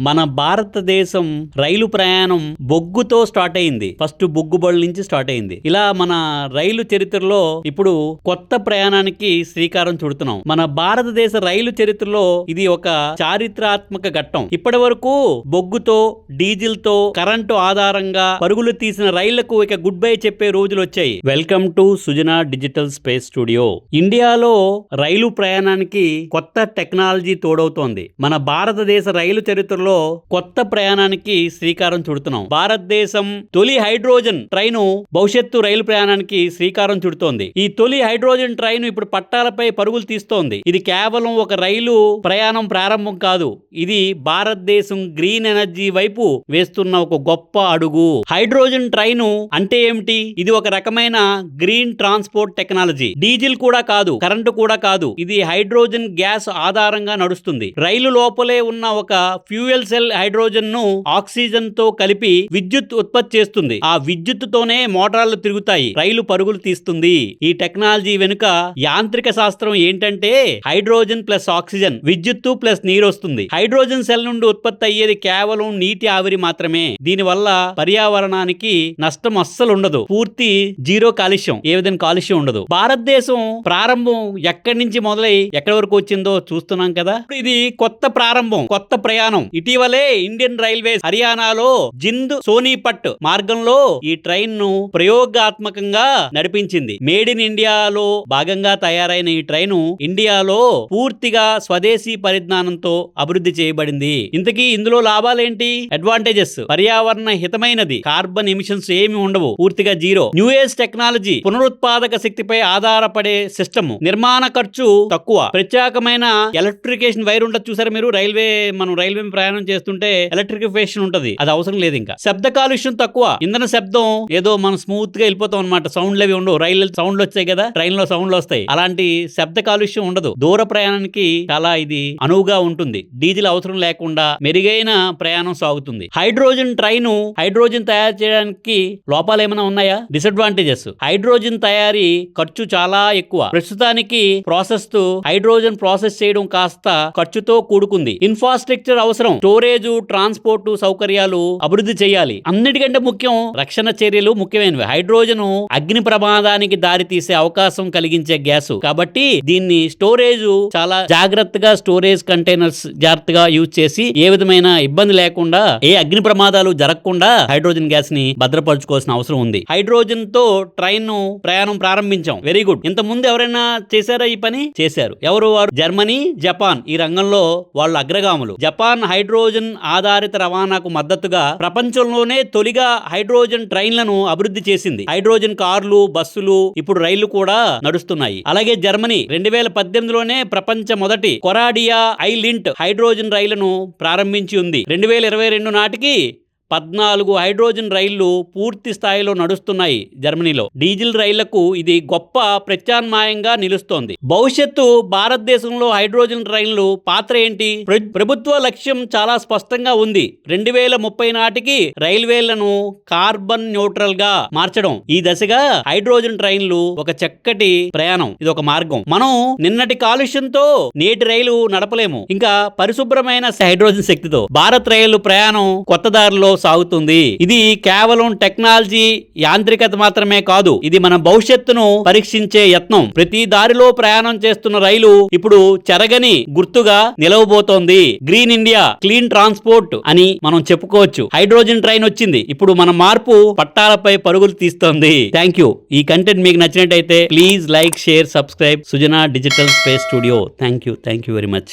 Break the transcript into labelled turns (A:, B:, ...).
A: మన భారతదేశం రైలు ప్రయాణం బొగ్గుతో స్టార్ట్ అయింది. ఫస్ట్ బొగ్గు బళ్ళ నుంచి స్టార్ట్ అయింది. ఇలా మన రైలు చరిత్రలో ఇప్పుడు కొత్త ప్రయాణానికి శ్రీకారం చుడుతున్నాం. మన భారతదేశ రైలు చరిత్రలో ఇది ఒక చారిత్రాత్మక ఘట్టం. ఇప్పటి వరకు బొగ్గుతో డీజిల్తో కరెంటు ఆధారంగా పరుగులు తీసిన రైళ్ళకు ఇక గుడ్ బై చెప్పే రోజులు వచ్చాయి. Welcome to Sujana digital space studio. ఇండియాలో రైలు ప్రయాణానికి కొత్త టెక్నాలజీ తోడవుతోంది. మన భారతదేశ రైలు చరిత్రలో కొత్త ప్రయాణానికి శ్రీకారం చుడుతున్నాం. భారతదేశం తొలి హైడ్రోజన్ ట్రైను భవిష్యత్తు రైలు ప్రయాణానికి శ్రీకారం చుడుతోంది. ఈ తొలి హైడ్రోజన్ ట్రైన్ ఇప్పుడు పట్టాలపై పరుగులు తీస్తోంది. ఇది కేవలం ఒక రైలు ప్రయాణం ప్రారంభం కాదు. ఇది భారతదేశం గ్రీన్ ఎనర్జీ వైపు వేస్తున్న ఒక గొప్ప అడుగు. హైడ్రోజన్ ట్రైను అంటే ఏమిటి? ఇది ఒక రకమైన గ్రీన్ ట్రాన్స్పోర్ట్ టెక్నాలజీ. డీజిల్ కూడా కాదు కరెంటు కూడా కాదు. ఇది హైడ్రోజన్ గ్యాస్ ఆధారంగా నడుస్తుంది. రైలు లోపలే ఉన్న ఒక ఫ్యూయల్ సెల్ హైడ్రోజన్ను ఆక్సిజన్తో కలిపి విద్యుత్ ఉత్పత్తి చేస్తుంది. ఆ విద్యుత్ తోనే మోటార్లు తిరుగుతాయి. రైలు పరుగులు తీస్తుంది. ఈ టెక్నాలజీ వెనుక యాంత్రిక శాస్త్రం ఏంటంటే హైడ్రోజన్ ప్లస్ ఆక్సిజన్ విద్యుత్తు ప్లస్ నీరు వస్తుంది హైడ్రోజన్ సెల్ నుండి ఉత్పత్తి అయ్యేది కేవలం నీటి ఆవిరి మాత్రమే. దీనివల్ల పర్యావరణానికి నష్టం అస్సలు ఉండదు. పూర్తి జీరో కాలుష్యం ఏ విధంగా కాలుష్యం ఉండదు. భారతదేశం ప్రారంభం ఎక్కడి నుంచి మొదలై ఎక్కడి వరకు వచ్చిందో చూస్తున్నాం కదా. ఇది కొత్త ప్రారంభం కొత్త ప్రయాణం. ఇటీవలే ఇండియన్ రైల్వేస్ హర్యానాలో జింద్ సోనీపట్ మార్గంలో ఈ ట్రైన్ను ప్రయోగాత్మకంగా నడిపించింది. మేడ్ ఇన్ ఇండియాలో భాగంగా తయారైన ఈ ట్రైన్ ఇండియాలో పూర్తిగా స్వదేశీ పరిజ్ఞానంతో అభివృద్ధి చేయబడింది. ఇంతకీ ఇందులో లాభాలేంటి? అడ్వాంటేజెస్. పర్యావరణ హితమైనది. కార్బన్ ఎమిషన్స్ ఏమి ఉండవు. పూర్తిగా జీరో. న్యూ ఏజ్ టెక్నాలజీ పునరుత్పాదక శక్తిపై ఆధారపడే సిస్టమ్. నిర్మాణ ఖర్చు తక్కువ. ప్రత్యేకమైన ఎలక్ట్రికేషన్ వైర్ ఉండదు. చూసారు మీరు? రైల్వే మనం రైల్వే ప్రయాణం చేస్తుంటే ఎలక్ట్రిఫికేషన్ ఉంటది. అది అవసరం లేదు ఇంకా. శబ్ద కాలుష్యం తక్కువ. ఇంధన శబ్దం ఏదో మనం స్మూత్గా వెళ్ళిపోతాం అనమాట సౌండ్లు అవి ఉండవు. రైలు సౌండ్లు వచ్చాయి కదా. ట్రైన్లో సౌండ్లు వస్తాయి. అలాంటి శబ్ద కాలుష్యం ఉండదు. దూర ప్రయాణానికి చాలా ఇది అనువుగా ఉంటుంది. డీజిల్ అవసరం లేకుండా మెరుగైన ప్రయాణం సాగుతుంది. హైడ్రోజన్ ట్రైన్ హైడ్రోజన్ తయారు చేయడానికి లోపాలు ఏమైనా ఉన్నాయా? డిసడ్వాంటేజెస్ హైడ్రోజన్ తయారీ ఖర్చు చాలా ఎక్కువ. ప్రస్తుతానికి ప్రాసెస్తో హైడ్రోజన్ ప్రాసెస్ చేయడం కాస్త ఖర్చుతో కూడుకుంది. ఇన్ఫ్రాస్ట్రక్చర్ అవసరం. స్టోరేజ్ ట్రాన్స్పోర్ట్ సౌకర్యాలు అభివృద్ధి చేయాలి. అన్నిటికంటే ముఖ్యం రక్షణ చర్యలు ముఖ్యమైనవి. హైడ్రోజన్ అగ్ని ప్రమాదానికి దారి తీసే అవకాశం కలిగించే గ్యాస్. కాబట్టి దీన్ని స్టోరేజ్ చాలా జాగ్రత్తగా స్టోరేజ్ కంటైనర్స్ జాగ్రత్తగా యూజ్ చేసి ఏ విధమైన ఇబ్బంది లేకుండా ఏ అగ్ని ప్రమాదాలు జరగకుండా హైడ్రోజన్ గ్యాస్ని భద్రపరచుకోవాల్సిన అవసరం ఉంది. హైడ్రోజన్తో ట్రైన్ను ప్రయాణం ప్రారంభించాం. Very good. ఇంత ముందు ఎవరైనా చేశారా ఈ పని? చేశారు. ఎవరు వారు? Germany Japan. ఈ రంగంలో వాళ్ళు అగ్రగాములు. జపాన్ హైడ్రో హైడ్రోజన్ ఆధారిత రవాణాకు మద్దతుగా ప్రపంచంలోనే తొలిగా హైడ్రోజన్ ట్రైన్లను అభివృద్ధి చేసింది. హైడ్రోజన్ కార్లు బస్సులు ఇప్పుడు రైళ్ళు కూడా నడుస్తున్నాయి. అలాగే జర్మనీ రెండు వేల పద్దెనిమిదిలోనే ప్రపంచ మొదటి కొరాడియా ఐలింట్ హైడ్రోజన్ రైళ్ళను ప్రారంభించి ఉంది. రెండు వేల ఇరవై రెండు నాటికి పద్నాలుగు హైడ్రోజన్ రైళ్ళు పూర్తి స్థాయిలో నడుస్తున్నాయి జర్మనీలో. డీజిల్ రైళ్ళకు ఇది గొప్ప ప్రత్యామ్నాయంగా నిలుస్తోంది. భవిష్యత్తు భారతదేశంలో హైడ్రోజన్ రైళ్ళు పాత్ర ఏంటి? ప్ర- ప్రభుత్వ లక్ష్యం చాలా స్పష్టంగా ఉంది. రెండు వేల ముప్పై నాటికి రైల్వేలను కార్బన్ న్యూట్రల్గా మార్చడం ఈ దశగా హైడ్రోజన్ ట్రైన్లు ఒక చక్కటి ప్రయాణం. ఇది ఒక మార్గం. మనం నిన్నటి కాలుష్యంతో నేటి రైలు నడపలేము. ఇంకా పరిశుభ్రమైన హైడ్రోజన్ శక్తితో. భారత్ రైలు ప్రయాణం కొత్త దారిలో సాగుతుంది. ఇది కేవలం టెక్నాలజీ యాంత్రికత మాత్రమే కాదు ఇది మన భవిష్యత్తును పరీక్షించే యత్నం. ప్రతి దారిలో ప్రయాణం చేస్తున్న రైలు ఇప్పుడు చెరగని గుర్తుగా నిలవబోతోంది. గ్రీన్ ఇండియా క్లీన్ ట్రాన్స్పోర్ట్ అని మనం చెప్పుకోవచ్చు. హైడ్రోజన్ ట్రైన్ వచ్చింది ఇప్పుడు మన మార్పు పట్టాలపై పరుగులు తీస్తోంది. Thank you. ఈ కంటెంట్ మీకు నచ్చినట్టయితే please like share subscribe. Sujana digital space studio. Thank you. Thank you very much.